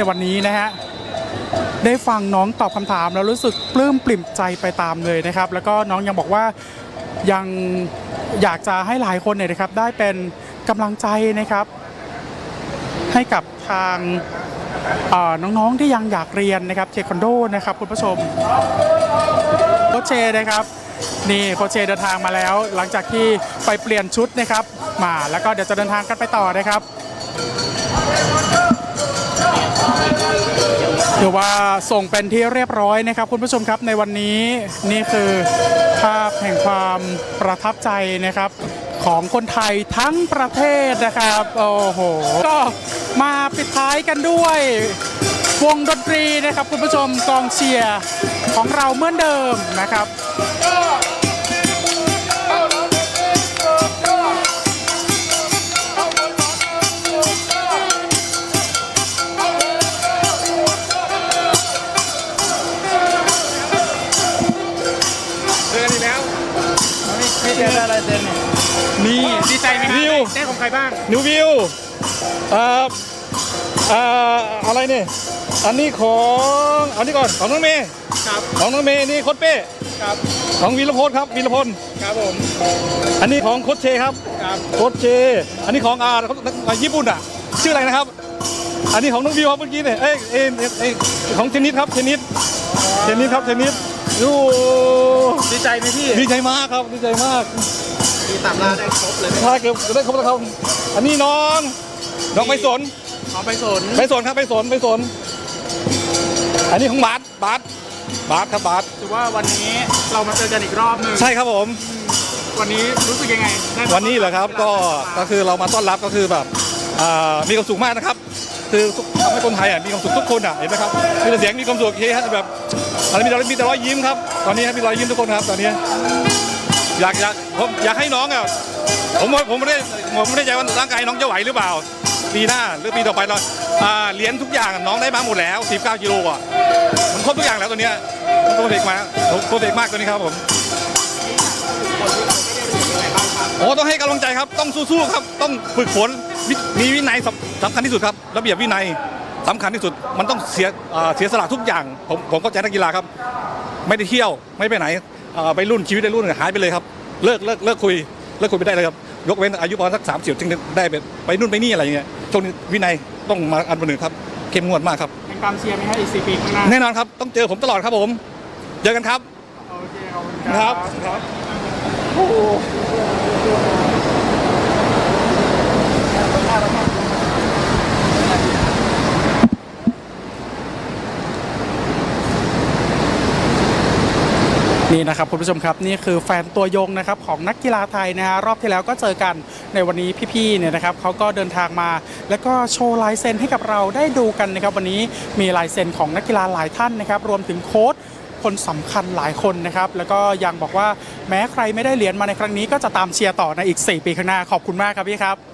ในวันนี้นะฮะได้ฟังน้องตอบคำถามแล้วรู้สึกปลื้มปริ่มใจไปตามเลยนะครับ แล้วก็น้องยังบอกว่ายังอยากจะให้หลายคนเนี่ยนะครับ ได้เป็นกำลังใจนะครับ ให้กับทางน้องๆที่ยังอยากเรียนนะครับเทควันโดนะครับคุณผู้ชมโคเชนะครับ นี่โคเชเดินทางมาแล้ว หลังจากที่ไปเปลี่ยนชุดนะครับ มาแล้วก็เดี๋ยวจะเดินทางกันไปต่อนะครับ ถือว่าส่งเป็นที่เรียบร้อยนะครับ คุณผู้ชมครับในวันนี้นี่คือภาพแห่งความประทับใจนะครับ ของคนไทยทั้งประเทศนะครับ โอ้โห ก็มาปิดท้ายกันด้วยวงดนตรีนะครับ คุณผู้ชมกองเชียร์ของเราเหมือนเดิมนะครับ เจอกันอีกแล้วไม่เจออะไรเซนนี่ ดีใจไหมครับวิว ได้ของใครบ้าง นิววิวเอ่อเอ่ออะไรเนี่ยอันนี้ของอันนี้ก่อนของน้องเมย์ครับ ของน้องเมย์นี่โคตเป้ครับ ของวีรพลครับวีรพลครับผม อันนี้ของโคชเชครับครับ โคชเช อันนี้ของอ่าของญี่ปุ่นอะชื่ออะไรนะครับ อันนี้ของน้องวิวครับเมื่อกี้เนี่ยเอ้ยเอ้ยเอ้ยเอ้ยของเทนนิสครับเทนนิสเทนนิสครับเทนนิส โอ้ดีใจไหมพี่ดีใจมากครับดีใจมากมีตามลาได้ครบเลยถ้าเกิดได้ครบแล้วครับอันนี้น้องน้องไปสนเอาไปสนไปสนครับไปสนไปสน อันนี้ของบาสบาสบาสครับบาสถือว่าวันนี้เรามาเจอกันอีกรอบหนึงใช่ครับผม วันนี้รู้สึกยังไงได้มาวันนี้เหรอครับก็ก็คือเรามาต้อนรับก็คือแบบอ่ามีความสุขมากนะครับ คือทำให้คนไทยอะมีความสุขทุกคนอะเห็นไหมครับมีแต่เสียงมีความสุขเฮฮะแบบอะไรมีแต่มีแต่รอยยิ้มครับตอนนี้ครับมีรอยยิ้มทุกคนครับตอนนี้อยากอยากผมอยากให้น้องอะผมผมไม่ได้ผมไม่ได้ใจว่าร่างกายน้องจะไหวหรือเปล่าปีหน้าหรือปีต่อไปเราเหรียญทุกอย่างน้องได้มาหมดแล้ว19กิโลอะมันครบทุกอย่างแล้วตัวเนี้ยมันโปรเฟกมาโปรเฟกมากตัวนี้ครับผม โอ้ต้องให้กำลังใจครับ ต้องสู้ๆครับ ต้องฝึกฝนวิมีวินัยสำสำคัญที่สุดครับ ระเบียบวินัยสำคัญที่สุดมันต้องเสียอ่าเสียสละทุกอย่าง ผมผมเข้าใจนักกีฬาครับ ไม่ได้เที่ยวไม่ไปไหนอ่าไปรุ่นชีวิตในรุ่นหายไปเลยครับ เลิกเลิกเลิกคุยเลิกคุยไปได้เลยครับ ยกเว้นอายุประมาณสักสามสิบถึงได้ไปไปนู่นไปนี่อะไรอย่างเงี้ยช่วงนี้วินัยต้องมาอันดับหนึ่งครับเข้มงวดมากครับยังตามเชียร์ไหมฮะอีกสี่ปีข้างหน้าแน่นอนครับต้องเจอผมตลอดครับผมเจอกันครับโอเคขอบคุณคครัรับบครับ นี่นะครับคุณผู้ชมครับนี่คือแฟนตัวยงนะครับของนักกีฬาไทยนะฮะรอบที่แล้วก็เจอกันในวันนี้พี่ๆเนี่ยนะครับเขาก็เดินทางมา แล้วก็โชว์ลายเซ็นให้กับเราได้ดูกันนะครับวันนี้มีลายเซ็นของนักกีฬาหลายท่านนะครับรวมถึงโค้ชคนสำคัญหลายคนนะครับ แล้วก็ยังบอกว่าแม้ใครไม่ได้เหรียญมาในครั้งนี้ก็จะตามเชียร์ต่อในอีก 4 ปีข้างหน้าขอบคุณมากครับพี่ครับ